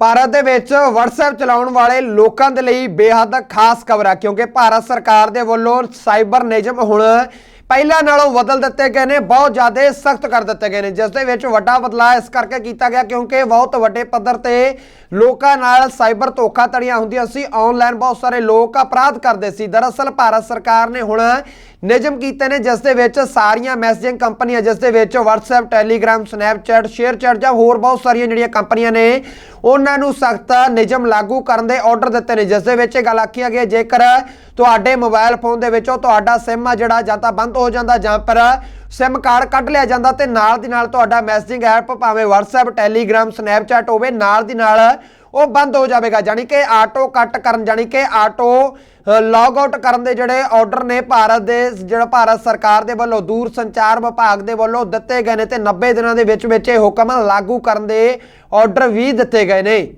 ਭਾਰਤ ਦੇ ਵਿੱਚ WhatsApp ਚਲਾਉਣ ਵਾਲੇ ਲੋਕਾਂ ਦੇ ਲਈ ਬੇਹੱਦ ਖਾਸ ਖਬਰ ਹੈ ਕਿਉਂਕਿ ਭਾਰਤ ਸਰਕਾਰ ਦੇ ਵੱਲੋਂ ਸਾਈਬਰ ਨਿਯਮ ਹੁਣ ਪਹਿਲਾਂ ਨਾਲੋਂ ਬਦਲ ਦਿੱਤੇ ਗਏ ਨੇ, ਬਹੁਤ ਜ਼ਿਆਦਾ ਸਖਤ ਕਰ ਦਿੱਤੇ ਗਏ ਨੇ। ਜਿਸ ਦੇ ਵਿੱਚ ਵੱਡਾ ਬਦਲਾਅ ਇਸ ਕਰਕੇ ਕੀਤਾ ਗਿਆ ਕਿਉਂਕਿ ਬਹੁਤ ਵੱਡੇ ਪੱਧਰ ਤੇ ਲੋਕਾਂ ਨਾਲ ਸਾਈਬਰ ਧੋਖਾਧੜੀਆਂ ਹੁੰਦੀਆਂ ਸੀ। ਆਨਲਾਈਨ ਬਹੁਤ ਸਾਰੇ ਲੋਕ ਅਪਰਾਧ ਕਰਦੇ ਸੀ। ਦਰਅਸਲ ਭਾਰਤ ਸਰਕਾਰ ਨੇ ਹੁਣ ਨਿਯਮ ਕੀਤੇ ਨੇ ਜਿਸ ਦੇ ਵਿੱਚ ਸਾਰੀਆਂ ਮੈਸੇਜਿੰਗ ਕੰਪਨੀਆਂ ਜਿਸ ਦੇ ਵਿੱਚ WhatsApp Telegram Snapchat ShareChat ਜਾਂ ਹੋਰ ਬਹੁਤ ਸਾਰੀਆਂ ਜਿਹੜੀਆਂ ਕੰਪਨੀਆਂ ਨੇ ਉਹਨਾਂ ਨੂੰ ਸਖਤ ਨਿਯਮ ਲਾਗੂ ਕਰਨ ਦੇ ਆਰਡਰ ਦਿੱਤੇ ਨੇ ਜਿਸ ਦੇ ਵਿੱਚ ਇਹ ਗੱਲ ਆਖੀ ਗਈ ਹੈ, ਜੇਕਰ ਤੁਹਾਡੇ ਮੋਬਾਈਲ ਫੋਨ ਦੇ ਵਿੱਚੋਂ ਤੁਹਾਡਾ SIM ਆ ਜਿਹੜਾ ਜਾਂ ਤਾਂ ਬੰਦ ਹੋ ਜਾਂਦਾ ਜਾਂ ਪਰ SIM ਕਾਰਡ ਕੱਢ ਲਿਆ ਜਾਂਦਾ ਤੇ ਨਾਲ ਦੀ ਨਾਲ ਤੁਹਾਡਾ ਮੈਸੇਜਿੰਗ ਐਪ ਭਾਵੇਂ WhatsApp, Telegram, Snapchat ਹੋਵੇ, ਨਾਲ ਦੀ ਨਾਲ ਉਹ ਬੰਦ ਹੋ ਜਾਵੇਗਾ। ਜਾਨੀ ਕਿ ਆਟੋ ਕੱਟ ਕਰਨ ਜਾਨੀ ਕਿ ਆਟੋ ਲੌਗ ਆਊਟ ਕਰਨ ਦੇ ਜਿਹੜੇ ਆਰਡਰ ਨੇ ਭਾਰਤ ਦੇ, ਜਿਹੜਾ ਭਾਰਤ ਸਰਕਾਰ ਦੇ ਵੱਲੋਂ ਦੂਰ ਸੰਚਾਰ ਵਿਭਾਗ ਦੇ ਵੱਲੋਂ ਦਿੱਤੇ ਗਏ ਨੇ ਤੇ 90 ਦਿਨਾਂ ਦੇ ਵਿੱਚ ਵਿੱਚ ਇਹ ਹੁਕਮ ਲਾਗੂ ਕਰਨ ਦੇ ਆਰਡਰ ਵੀ ਦਿੱਤੇ ਗਏ ਨੇ।